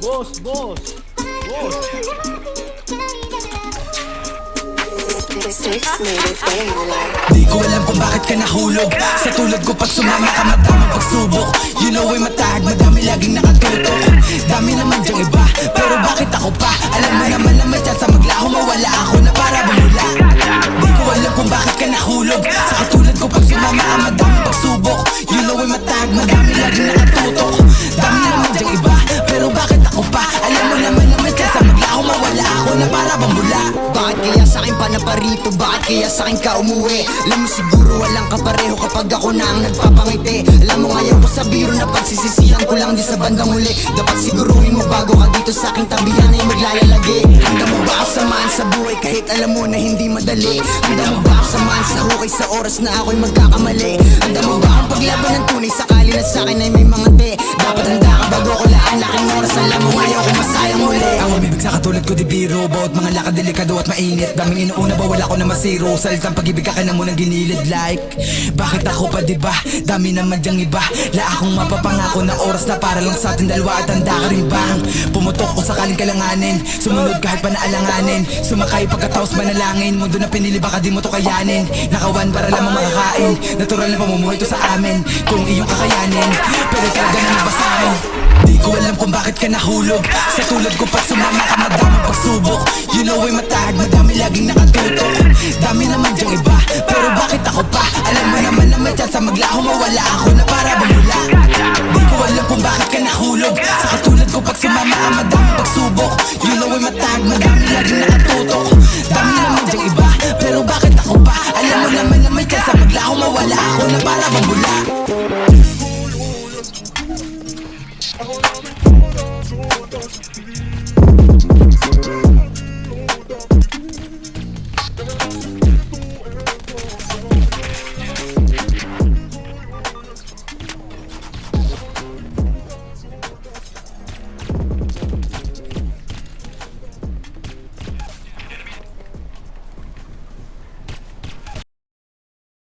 Boss, boss! Boss! Di ko alam kung bakit ka nahulog. Sa tulad ko pag sumama ka madaming pagsubok. You know ay matahag, madami laging nakatutok. Dami naman dyang iba, pero bakit ako pa? Alam mo naman na may chance maglaho Mawala ako na para bumula. Di ko alam kung bakit ka nahulog. Sa katulad ko pag sumama ka madaming pagsubok. You know ay matahag, madami laging nakatutok. Dami naman dyang iba, pero bakit ako pa? Alam mo naman Mawala ako na para bumula Bakit kaya sa akin pa na parito? Bakit kaya sa akin ka umuwi? Alam mo siguro walang kapareho kapag ako na ang nagpapangiti Alam mo ngayon ko sa biro na pagsisisihan ko lang di sa bandang huli Dapat siguruhin mo bago ka dito sa aking tabihan ay maglalagi Handa mo ba ako samahan sa buhay kahit alam mo na hindi madali? Handa mo ba ako samahan sa hukay sa oras na ako'y magkakamali? Handa mo ba akong paglaban ng tunay sakali na sa akin ay may mga te? Dapat handa ka bago ko laan laking oras Alam mo kung masayang umibig sa katulad ko di biro Bawat mga lakad delikado at mainit. Daming inuuna ba wala ko na masiro. Salitang pag-ibig ka na munang ginilid. Like Bakit ako pa diba? Dami naman dyang iba. La akong mapapangako na oras na para lang sa atin dalawa. At handa ka rin bang Pumutok kung sakaling kalanganin. Sumunod kahit pa naalanganin Sumakay pagkatapos manalangin Mundo na pinili baka di mo to kayanin. Nakawan para lamang makakain Natural na pamumuhay to sa amin. Kung iyong kakayanin. Pero talaga na kung bakit ka nahulog. Sa tulad ko pa sumama ka madami pagsubok. You know ay matahag, madami laging nakatutok Dami naman dyang iba, pero bakit ako pa? Alam mo naman na may chance maglaho mawala ako na para bumula. Di ko alam kung bakit ka nahulog. Sa katulad ko pag sumama ka madami pagsubok. You know ay matahag, madami laging nakatutok. Dami naman dyang iba, pero bakit ako pa? Alam mo naman na may chance maglaho mawala ako na para bumula. Hold. Yeah.